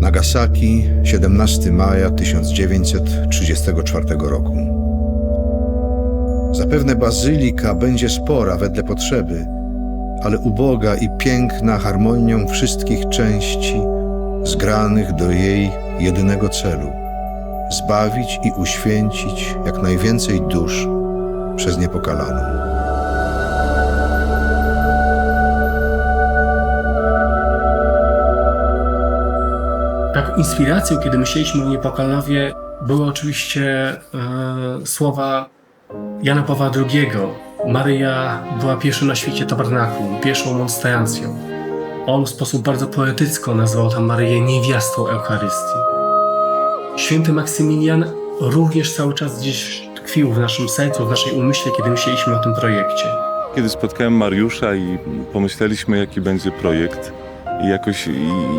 Nagasaki, 17 maja 1934 roku. Zapewne bazylika będzie spora wedle potrzeby, ale uboga i piękna harmonią wszystkich części zgranych do jej jedynego celu zbawić i uświęcić jak najwięcej dusz przez niepokalaną. Tak, inspiracją, kiedy myśleliśmy o Niepokalowie, były oczywiście e, słowa Jana Pawła II. Maryja była pierwszą na świecie tabernakulum, pierwszą monstrancją. On w sposób bardzo poetycko nazwał tam Maryję niewiastą Eucharystii. Święty Maksymilian również cały czas gdzieś tkwił w naszym sercu, w naszej umyśle, kiedy myśleliśmy o tym projekcie. Kiedy spotkałem Mariusza i pomyśleliśmy, jaki będzie projekt, i jakoś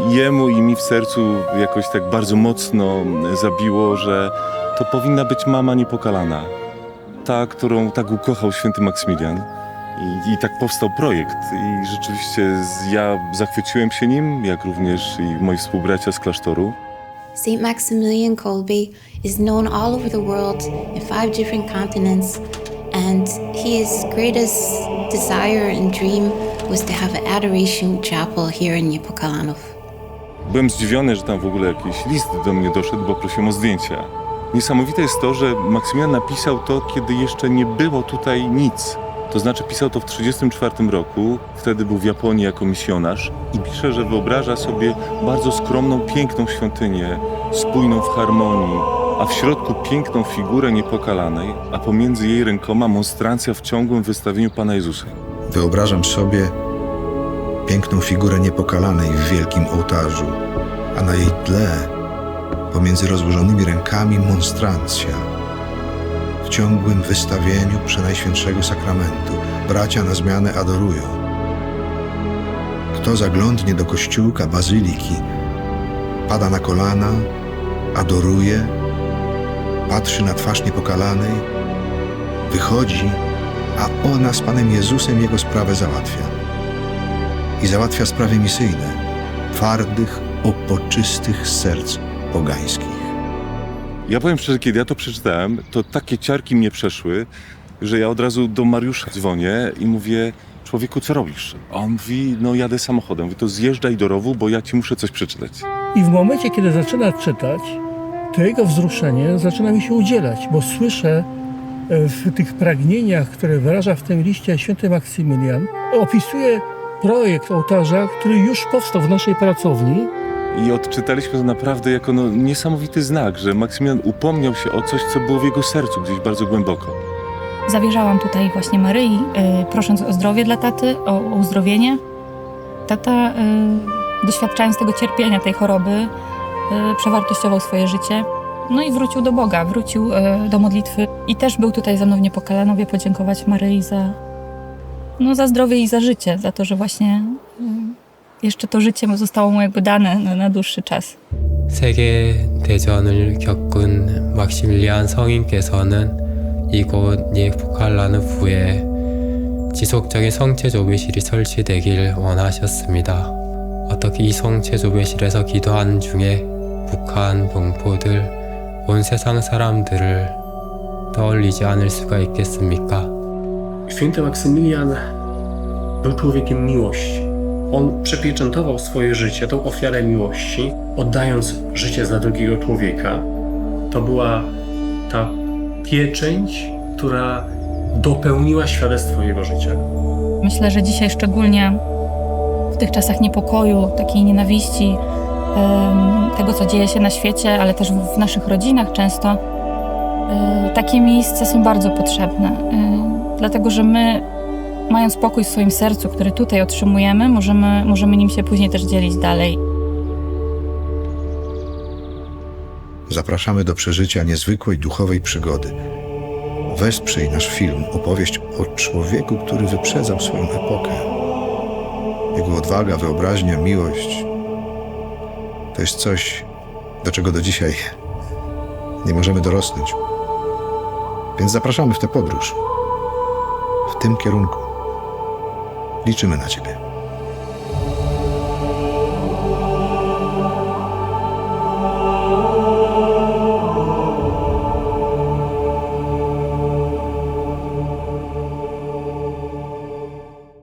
jemu i mi w sercu jakoś tak bardzo mocno zabiło, że to powinna być mama niepokalana. Ta, którą tak ukochał święty Maksymilian. I, I tak powstał projekt. I rzeczywiście ja zachwyciłem się nim, jak również i moi współbracia z klasztoru. St. Maximilian Kolbe is known all over the world in five different continents, and his greatest desire and dream was to have an adoration chapel here in Niepokalanów. Byłem zdziwiony, że tam w ogóle jakiś list do mnie doszedł, bo prosiłem o zdjęcia. Niesamowite jest to, że Maksymilian napisał to, kiedy jeszcze nie było tutaj nic. To znaczy pisał to w 1934 roku, wtedy był w Japonii jako misjonarz i pisze, że wyobraża sobie bardzo skromną, piękną świątynię, spójną w harmonii, a w środku piękną figurę niepokalanej, a pomiędzy jej rękoma monstrancja w ciągłym wystawieniu Pana Jezusa. Wyobrażam sobie piękną figurę niepokalanej w wielkim ołtarzu, a na jej tle, pomiędzy rozłożonymi rękami, monstrancja. W ciągłym wystawieniu Przenajświętszego Sakramentu bracia na zmianę adorują. Kto zaglądnie do kościółka, bazyliki, pada na kolana, adoruje, patrzy na twarz niepokalanej, wychodzi a ona z Panem Jezusem jego sprawę załatwia. I załatwia sprawy misyjne, twardych, opoczystych serc pogańskich. Ja powiem szczerze, kiedy ja to przeczytałem, to takie ciarki mnie przeszły, że ja od razu do Mariusza dzwonię i mówię, człowieku, co robisz? A on mówi, no jadę samochodem. Mówi, to zjeżdżaj do rowu, bo ja ci muszę coś przeczytać. I w momencie, kiedy zaczyna czytać, to jego wzruszenie zaczyna mi się udzielać, bo słyszę e, w tych pragnieniach, które wyraża w tym liście święty Maksymilian, opisuje projekt ołtarza, który już powstał w naszej pracowni. I odczytaliśmy to naprawdę jako no, niesamowity znak, że Maksymilian upomniał się o coś, co było w jego sercu gdzieś bardzo głęboko. Zawierzałam tutaj właśnie Maryi, y, prosząc o zdrowie dla taty, o, o uzdrowienie. Tata, y, doświadczając tego cierpienia, tej choroby, przewartościował swoje życie. No i wrócił do Boga, wrócił y, do modlitwy i też był tutaj ze mną w Niepokalanowie podziękować Maryi za, no, za zdrowie i za życie, za to, że właśnie y, jeszcze to życie zostało mu jakby dane na, na dłuższy czas. 세계 대전을 겪은 막시밀리안 성인께서는 이곳 니에포칼라누프에 지속적인 성체 조배실이 설치되길 원하셨습니다. 어떻게 이 성체 조배실에서 기도하는 중에 북한 동포들, 온 세상 사람들을 떠올리지 않을 수가 있겠습니까? Święty Maksymilian był człowiekiem miłości. On przepieczętował swoje życie, tą ofiarę miłości, oddając życie za drugiego człowieka. To była ta pieczęć, która dopełniła świadectwo jego życia. Myślę, że dzisiaj szczególnie w tych czasach niepokoju, takiej nienawiści, em, tego co dzieje się na świecie, ale też w naszych rodzinach często, e, takie miejsca są bardzo potrzebne. E, Dlatego, że my, mając spokój w swoim sercu, który tutaj otrzymujemy, możemy, możemy nim się później też dzielić dalej. Zapraszamy do przeżycia niezwykłej duchowej przygody. Wesprzyj nasz film, opowieść o człowieku, który wyprzedzał swoją epokę. Jego odwaga, wyobraźnia, miłość to jest coś, do czego do dzisiaj nie możemy dorosnąć. Więc zapraszamy w tę podróż, w tym kierunku. Liczymy na Ciebie.